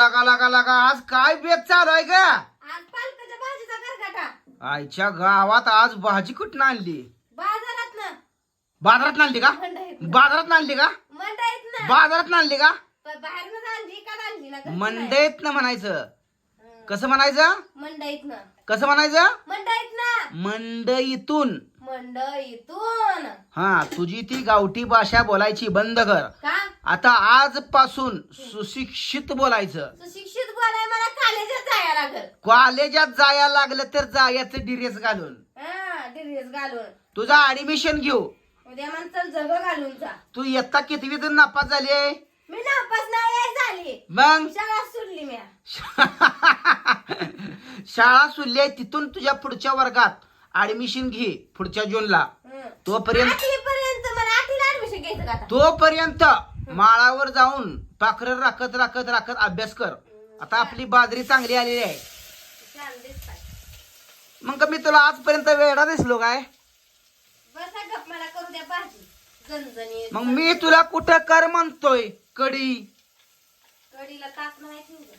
लागा लागा लागा आज काय बेत चालू आहे का आज पालकाच्या भाजीचा गरगाटा. आईच्या गावात आज भाजी कुठं आणली? बाजारात ना. बाजारात आणली का? मंडईत बाजारात आणली का? मंडईत ना. बाजारात आणली का? बाहेर आणली का आणली ना. मंडईत म्हणायचं. कसं म्हणायचं? मंडईत ना. कसं म्हणायचं? मंडईत ना. मंडईतून. मंडईतून हा तुझी ती गावठी भाषा बोलायची बंद कर. का? आता आजपासून सुशिक्षित बोलायचं. सुशिक्षित बोलाय मला कॉलेजात जायला लागल. कॉलेजात जायला लागलं तर जायचं डिरेस घालून. हा ड्रेस घालून. तुझा ऍडमिशन घेऊ. उद्या म्हणतात जग घालून जा. तू इयत्ता कितवीत नापास झाली मी नापास नाही झाली. मग? शाळा सोडली मी शाळा सुरली आहे तिथून तुझ्या पुढच्या वर्गात. ऍडमिशन घे पुढच्या जूनला तोपर्यंत आठवी पर्यंत मला आठवीला ऍडमिशन घ्यायचं का आता? तोपर्यंत माळावर जाऊन पाखरं राखत राखत राखत अभ्यास कर. आता आपली बाजरी चांगली आलेली आहे. छान दिसताय मग मी तुला आजपर्यंत वेळा दिसलो काय? बसा गप मला करू द्या भाजी. झणझणीत मग मी तुला कुठं कर म्हणतोय? कडी नाही ठेवलं.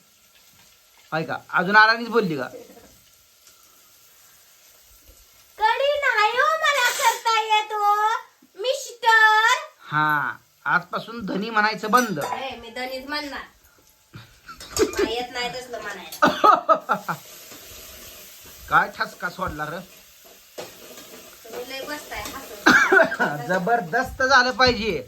ऐका अजून आराणीच बोलली का? कढी नाही हो मला करता येत. मिस्टर. हा आजपासून धनी म्हणायचं बंद. ए, मी दणीच म्हणणार. मला येत नाही तसलं म्हणायला. काय ठसका सोडला र? तुम्ही लय बसताय हसून जबरदस्त झालं पाहिजे.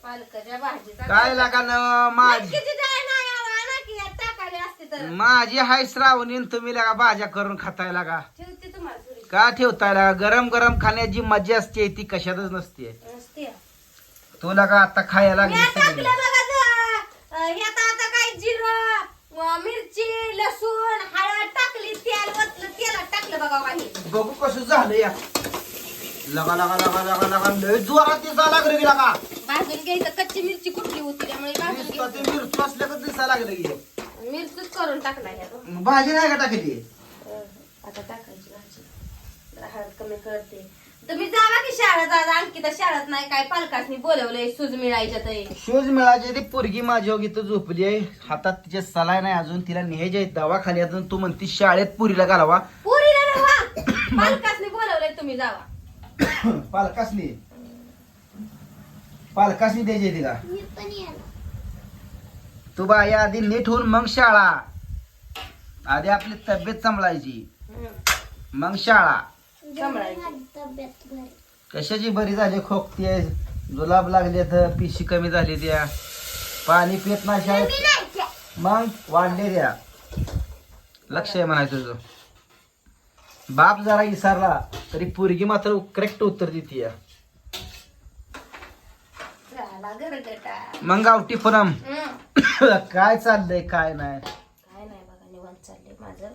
पालकाच्या भाजीचा काय लागा न माझी नाही की टाकाली असते तर. माझी हाय श्रावणी न तुम्ही लागा भाज्या करून खाताय लागा. ठेवते तुम्हाला थोडी. का ठेवताय लागा गरम गरम खाण्याची मजा असते ती कशातच नसते. नसते. तो लागा आता खायला लागली सगळी. बघा ज- अं, ह्यात आता काय जिरं व मिरची लसूण हळद टाकली तेल वतलं तेलात टाकलं बघा काही बघू कसं झालं या. लगा लगा लगा लगा लगा लय जोरात दिसा लागलं की लगा. भाजून घ्यायचं कच्ची मिरची कुठली होती त्यामुळे भाजून नुसतं ते घ्यायचं मिरची असल्यागत दिसायला लागलं की. मिरचीच करून टाकला ह्यात भाजी नाही का टाकली? आता टाकायची भाजी. हळद कमी करते. तुम्ही जावा की शाळेत आज? आणखी तर शाळेत नाही काय पालकांनी बोलवलंय सूज मिळायच्या तरी शूज मिळायचे ती पोरगी माझ्या इथं झोपली आहे. हातात तिचे सलाय नाही अजून तिला न्यायचे आहे दवाखाली अजून. तू म्हणती शाळेत पुरीला घालावा. पुरीला नव्हा पालकांनी बोलवलंय तुम्ही जावा. पालकासनी. पालकासनी द्यायची तिला. तू बाई आधी नीट होऊन मग शाळा. आधी आपली तब्येत सांभाळायची. मग शाळा. सांभाळायची. कशाची बरी झाली? खोकती जुलाब लागले तर पिशी कमी झाली त्या पाणी पित नाही शाळेत. मग वाढले द्या. लक्ष आहे म्हणायचं तुझं. बाप जरा विसरला तरी पोरगी मात्र करेक्ट उत्तर देते गरगटा. मग गावठी हम्म. काय चाललंय काय नाही. काय नाही बघा निवांत चाललंय माझं.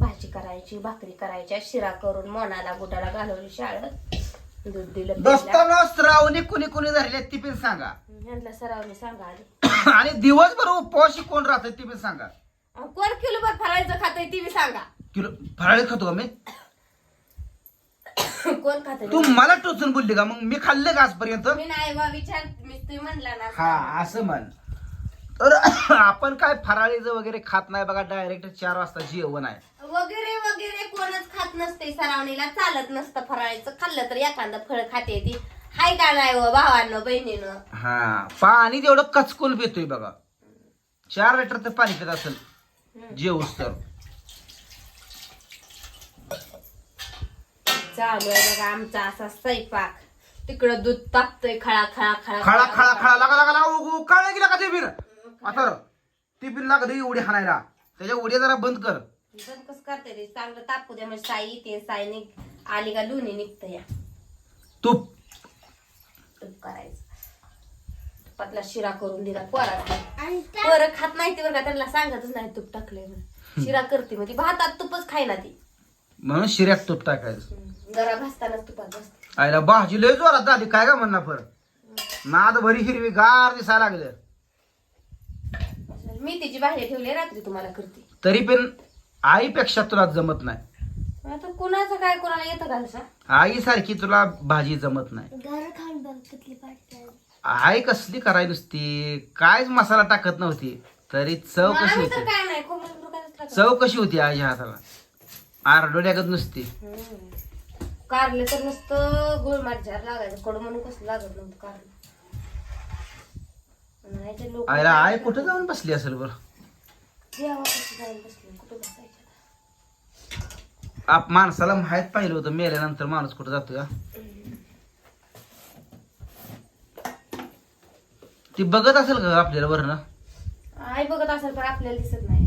भाजी करायची भाकरी करायच्या शिरा करून मोनाला बुटाला घालवली शाळेत दूध दिलं प्यायला. दोस्तांनो श्रावणी कुणी कुणी धरले ती पण सांगा. ह्यांना सरावने सांगा आधी. आणि दिवसभर उपवाशी कोण राहत ती पण सांगा. अहो, कोण किलो भर फराळीचं खातंय ती बी सांगा. किलो फराळी खातो का मी? कोण खातंय? तू मला टोचून बोलली का? मग मी खाल्लं का आजपर्यंत? मी नाही बा विचार मी तुम्ही म्हणला ना. हा असं म्हण. तर आपण काय फराळीचं वगैरे खात नाही बघा डायरेक्ट चार वाजता जेवण आहे. वगैरे वगैरे कोणच खात नसते सरावणीला चालत नसतं फराळीचं. खाल्लं तर एखादं फळ खाते ती. हाय का नाही हो भावांनो बहिणीनं? हा पाणी तेवढं कचकून पितोय बघा. चार लिटर तर पाणी पित असेल. जेवूस तर. चालू आहे बघा आमचा असा स्वयंपाक. तिकडं दूध तापतोय खळा खळा खळा खळा खळा खळा लागा लागा लागा उगू काळ गेला का ते आता ती लागत ही उडी हाणायला. त्याच्या उड्या जरा बंद कर. बंद कसं करते ते? चांगलं तापू द्या म्हणजे साई येते साई निघ आली का लुणी निघतं या. तूप. तूप करायचं. तुपातला शिरा करून दिला पोरा पोरं खात नाही ते बरं का त्यांना सांगतच नाही तूप टाकलंय म्हणून. शिरा करते मग ती. भातात तुपच खायना ती. म्हणून शिऱ्यात तूप टाकायचं. जरा भासतानाच तुपात बसते आईला भाजी लय जोरात झाली काय का म्हणणार पर? नाद भरी हिरवी गार दिसायला लागलं. मेथीची भाजी ठेवली रात्री तुम्हाला करते. तरी पण आईपेक्षा तुला जमत नाही. आता कुणाचं काय कोणाला येतं का आई सारखी तुला भाजी जमत नाही. घर खाऊन बघ किती पाठ आई कसली कराय नुसती? कायच मसाला टाकत नव्हती. तरी चव कशी आम्ही तर होती? काय नाही काय? चव कशी होती आईच्या हाताला? आरडोड्यागत नुसती. कारले तर नुसतं गुळ माझ्या लागायचं. कडू म्हणून कसं लागत नव्हतं कारलं. म्हणायचे लोक आईला आई कुठं जाऊन बसली असेल बरं? देवा कसं जाऊन बसले कुठं बसायचं? आप माणसाला माहीत पाहिलं होतं मेल्यानंतर माणूस कुठं जातो का ती बघत असेल का आपल्याला वरनं? आई बघत असेल पण आपल्याला दिसत नाही.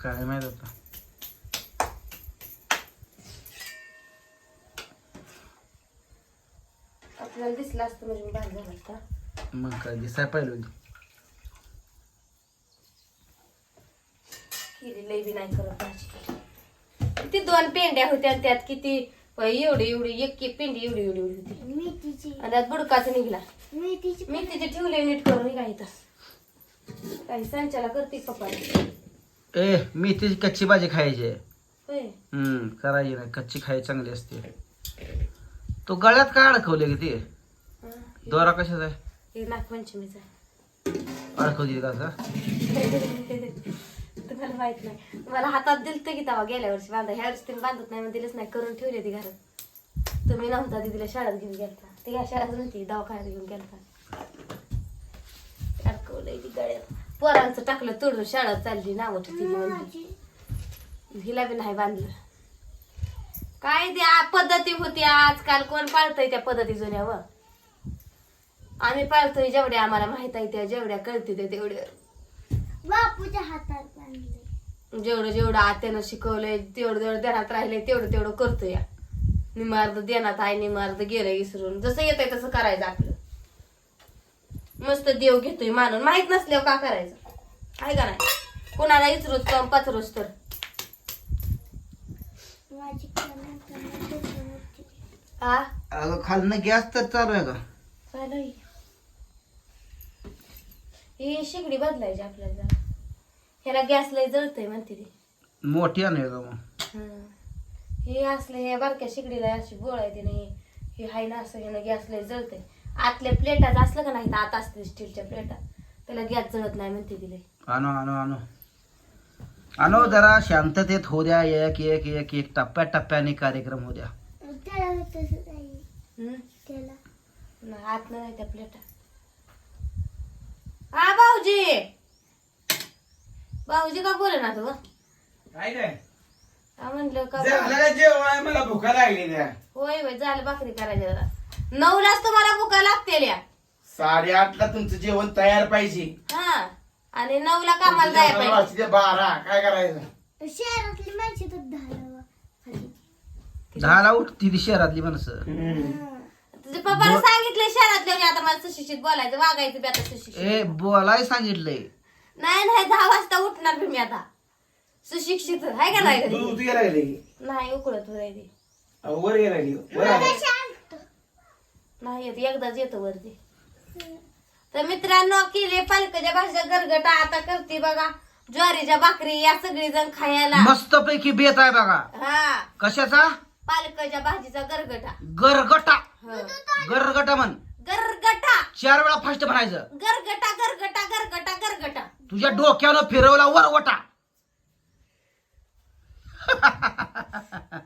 काय माहीत आता? आपल्याला दिसलं असतं म्हणजे मी भाग झाला असता मग काय दिसाय पाहिलं होती. केली लई बी नाही करत भाजी. किती दोन पेंड्या होत्या त्यात किती एवढी एवढी एक एक पेंडी एवढी एवढी एवढी होती. मेथीची. आणि त्यात बुडकाचं निघला. मेथीची ठेवले नीट करून काही तर काही संचाला करते पप्पा. ए मी ती कच्ची भाजी खायची आहे. होय. हम्म करायची नाही कच्ची खायची चांगली असते. तो गळ्यात का अडकवले की ते. दोरा कशाचा आहे? हे नागपंचमीचा अडकवली का असं? तुम्हाला माहीत नाही. मला हातात दिलतं की तेव्हा गेल्या वर्षी बांधा. ह्या वर्षी तुम्ही बांधत नाही म्हणून दिलंच नाही. करून ठेवले ती घरात. तुम्ही नव्हता तिला शाळेत घेऊन गेलता. ती काय शाळेत नव्हती दवाखान्यात घेऊन गेलता. अडकवलंय ती गळ्यात. पोरांचं टाकलं तोडून शाळेत चालली नावं ठेवली म्हणजे हिला बी नाही बांधलं. काय त्या पद्धती होती आजकाल? कोण पाळतंय त्या पद्धती जुन्यावर आम्ही पाळतोय जेवढ्या आम्हाला माहीत आहे त्या जेवढ्या कळते त्या तेवढ्या. बापूच्या हातात जेवढं जेवढं आत्यानं शिकवलंय तेवढं तेवढं देण्यात राहिलंय तेवढं तेवढं करतो या निमार्द देण्यात आहे निमार्द गेलं विसरून. जसं येतंय तसं करायचं आपलं. मस्त देव घेतोय मानून. माहीत नसल्यावर का करायचं? आहे का नाही? कोणाला इचरूच किंवा पचरूच तर माझी कला कला डोकं होती. हा? अगं खालनं गॅस तर चालू आहे का? चालू ही शेगडी बदलायची आपल्याला. ह्याला गॅस लय जळतंय म्हणते ती. मोठी आहे का मग? हं. हे असलं हे बारक्या शिकडीला अशी बोळायची नाही. हे हाय ना असं ह्यानं गॅस लय जळतंय. आतल्या प्लेटात असलं का नाही तर आत असते स्टीलच्या प्लेटात. त्याला गॅस जळत नाही म्हणते तिला आणो आणो आणो. आणो जरा शांततेत होऊ द्या. एक एक एक एक टप्प्या टप्प्याने कार्यक्रम होऊ द्या. त्याला तसं नाही हं? त्याला. नाही आत नाही त्या प्लेटात हा भाऊजी! भाऊजी का बोले ना तू काय काय हा म्हणलं का झालं जेवण मला भुका लागली द्या. होय होय झालं भाकरी करायची जरा. नऊलाच तुम्हाला भुका लागतील या साडेआठला तुमचं जेवण तयार पाहिजे. हा. आणि नऊला कामाला जायला पाहिजे. वाजते बारा काय करायचं? शहरातली माणसं तर दहाला उठती ती शहरातली माणसं. तुझ्या पप्पाला सांगितलं शहरातल्या म्हणजे आता मला सुशिक्षित बोलायचं वागायचं बी आता सुशिक्षित. ए बोलाय सांगितलंय. नाही नाही दहा वाजता उठणार बी मी आता. सुशिक्षित आहे का नाही दूध? उतू गेला नाही उकळत वरती अहो, वर गेला लागली. वर आली. शांत. नाही येत एकदाच येतो वरती. तर मित्रांनो केले पालकाच्या भाषा गरगटा आता करते बघा. ज्वारीच्या भाकरी या सगळी जण खायला. मस्त पैकी बेत आहे बघा. हा. कशाचा? पालकाच्या भाजीचा गरगटा. गरगटा. हं. गरगटा म्हण. गरगटा. चार वेळा फास्ट म्हणायचं. गरगटा गरगटा गरगटा गरगटा. तुझ्या डोक्यानं फिरवला वरवटा.